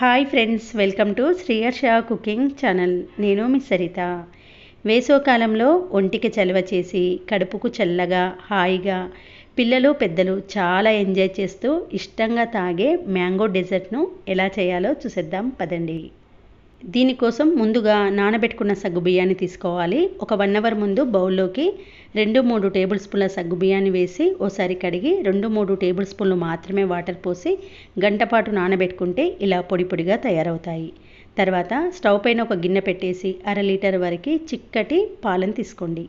Hi friends welcome to Sriharsha cooking channel నేను మీ సరిత. వేసవకాలంలో ఒంటికి చలవ చేసి కడుపుకు చల్లగా హాయిగా పిల్లలు పెద్దలు చాలా ఎంజాయ్ చేస్తూ ఇష్టంగా తాగే మ్యాంగో డెజర్ట్ను ఎలా చేయాలో చూసేద్దాం పదండి. దీనికోసం ముందుగా నానబెట్టుకున్న సగ్గు బియ్యాన్ని తీసుకోవాలి. ఒక వన్ అవర్ ముందు బౌల్లోకి రెండు మూడు టేబుల్ స్పూన్ల సగ్గు బియ్యాన్ని వేసి ఓసారి కడిగి రెండు మూడు టేబుల్ స్పూన్లు మాత్రమే వాటర్ పోసి గంటపాటు నానబెట్టుకుంటే ఇలా పొడి పొడిగా తయారవుతాయి. తర్వాత స్టవ్ పైన ఒక గిన్నె పెట్టేసి అర లీటర్ వరకు చిక్కటి పాలను తీసుకోండి.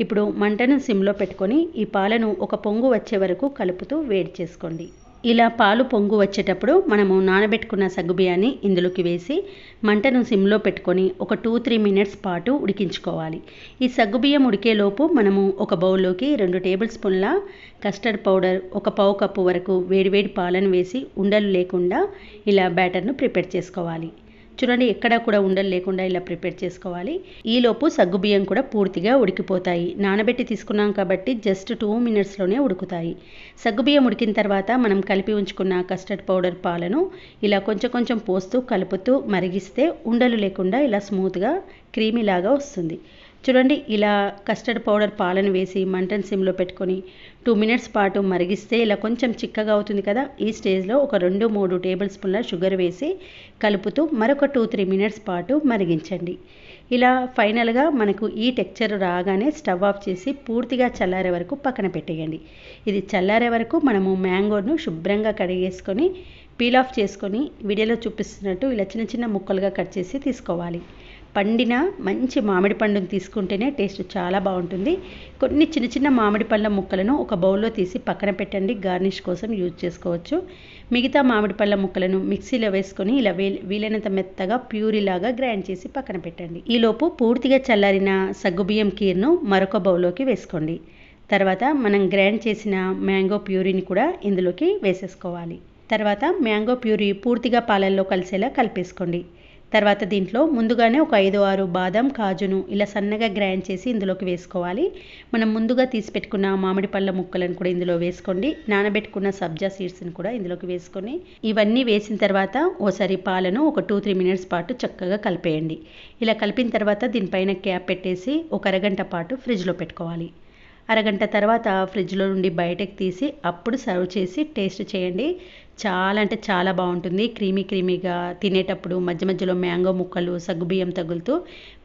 ఇప్పుడు మంటను సిమ్లో పెట్టుకొని ఈ పాలను ఒక పొంగు వచ్చే వరకు కలుపుతూ వేడి చేసుకోండి. ఇలా పాలు పొంగు వచ్చేటప్పుడు మనము నానబెట్టుకున్న సగ్గుబియ్యాన్ని ఇందులోకి వేసి మంటను సిమ్లో పెట్టుకొని ఒక టూ త్రీ మినిట్స్ పాటు ఉడికించుకోవాలి. ఈ సగ్గుబియ్యం ఉడికేలోపు మనము ఒక బౌల్లోకి రెండు టేబుల్ స్పూన్ల కస్టర్డ్ పౌడర్ ఒక పావు కప్పు వరకు వేడివేడి పాలను వేసి ఉండలు లేకుండా ఇలా బ్యాటర్ను ప్రిపేర్ చేసుకోవాలి. చూడండి ఎక్కడ కూడా ఉండలు లేకుండా ఇలా ప్రిపేర్ చేసుకోవాలి. ఈలోపు సగ్గుబియ్యం కూడా పూర్తిగా ఉడికిపోతాయి. నానబెట్టి తీసుకున్నాం కాబట్టి జస్ట్ టూ మినిట్స్లోనే ఉడుకుతాయి. సగ్గుబియ్యం ఉడికిన తర్వాత మనం కలిపి ఉంచుకున్న కస్టర్డ్ పౌడర్ పాలను ఇలా కొంచెం కొంచెం పోస్తూ కలుపుతూ మరిగిస్తే ఉండలు లేకుండా ఇలా స్మూత్గా క్రీమీలాగా వస్తుంది. చూడండి ఇలా కస్టర్డ్ పౌడర్ పాలను వేసి మంటన్ సిమ్లో పెట్టుకొని టూ మినిట్స్ పాటు మరిగిస్తే ఇలా కొంచెం చిక్కగా అవుతుంది కదా. ఈ స్టేజ్లో ఒక రెండు మూడు టేబుల్ స్పూన్ల షుగర్ వేసి కలుపుతూ మరొక టూ త్రీ మినిట్స్ పాటు మరిగించండి. ఇలా ఫైనల్గా మనకు ఈ టెక్చర్ రాగానే స్టవ్ ఆఫ్ చేసి పూర్తిగా చల్లారే వరకు పక్కన పెట్టేయండి. ఇది చల్లారే వరకు మనము మ్యాంగోను శుభ్రంగా కడిగేసుకొని పీల్ ఆఫ్ చేసుకొని వీడియోలో చూపిస్తున్నట్టు ఇలా చిన్న చిన్న ముక్కలుగా కట్ చేసి తీసుకోవాలి. పండిన మంచి మామిడి పండును తీసుకుంటేనే టేస్ట్ చాలా బాగుంటుంది. కొన్ని చిన్న చిన్న మామిడి పళ్ళ ముక్కలను ఒక బౌల్లో తీసి పక్కన పెట్టండి. గార్నిష్ కోసం యూజ్ చేసుకోవచ్చు. మిగతా మామిడి పళ్ళ ముక్కలను మిక్సీలో వేసుకొని ఇలా వీలైనంత మెత్తగా ప్యూరీలాగా గ్రైండ్ చేసి పక్కన పెట్టండి. ఈలోపు పూర్తిగా చల్లారిన సగ్గుబియ్యం కీర్ను మరొక బౌల్లోకి వేసుకోండి. తర్వాత మనం గ్రైండ్ చేసిన మ్యాంగో ప్యూరీని కూడా ఇందులోకి వేసేసుకోవాలి. తర్వాత మ్యాంగో ప్యూరీ పూర్తిగా పాలల్లో కలిసేలా కలిపేసుకోండి. తర్వాత దీంట్లో ముందుగానే ఒక ఐదు ఆరు బాదం కాజును ఇలా సన్నగా గ్రైండ్ చేసి ఇందులోకి వేసుకోవాలి. మనం ముందుగా తీసి పెట్టుకున్న మామిడి పళ్ళ ముక్కలను కూడా ఇందులో వేసుకోండి. నానబెట్టుకున్న సబ్జా సీడ్స్ని కూడా ఇందులోకి వేసుకొని ఇవన్నీ వేసిన తర్వాత ఓసారి పాలను ఒక టూ త్రీ మినిట్స్ పాటు చక్కగా కలిపేయండి. ఇలా కలిపిన తర్వాత దీనిపైన క్యాప్ పెట్టేసి ఒక అరగంట పాటు ఫ్రిడ్జ్లో పెట్టుకోవాలి. అరగంట తర్వాత ఫ్రిడ్జ్లో నుండి బయటకు తీసి అప్పుడు సర్వ్ చేసి టేస్ట్ చేయండి. చాలా అంటే చాలా బాగుంటుంది. క్రీమీ క్రీమీగా తినేటప్పుడు మధ్య మధ్యలో మ్యాంగో ముక్కలు సగ్గుబియ్యం తగులుతూ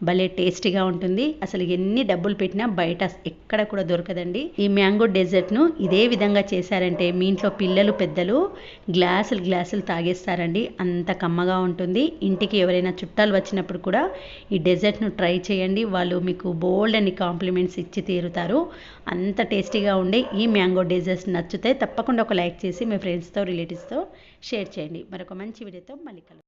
భలే టేస్టీగా ఉంటుంది. అసలు ఎన్ని డబ్బులు పెట్టినా బయట ఎక్కడ కూడా దొరకదండి. ఈ మ్యాంగో డెజర్ట్ను ఇదే విధంగా చేశారంటే మీ ఇంట్లో పిల్లలు పెద్దలు గ్లాసులు గ్లాసులు తాగేస్తారండి. అంత కమ్మగా ఉంటుంది. ఇంటికి ఎవరైనా చుట్టాలు వచ్చినప్పుడు కూడా ఈ డెజర్ట్ను ట్రై చేయండి. వాళ్ళు మీకు బోల్డ్ అని కాంప్లిమెంట్స్ ఇచ్చి తీరుతారు. అంత టేస్టీగా ఉండే ఈ మ్యాంగో డెజర్ట్స్ నచ్చితే తప్పకుండా ఒక లైక్ చేసి మీ ఫ్రెండ్స్తో రిలేటివ్స్తో షేర్ చేయండి. మరొక మంచి వీడియోతో మళ్ళీ కలుద్దాం.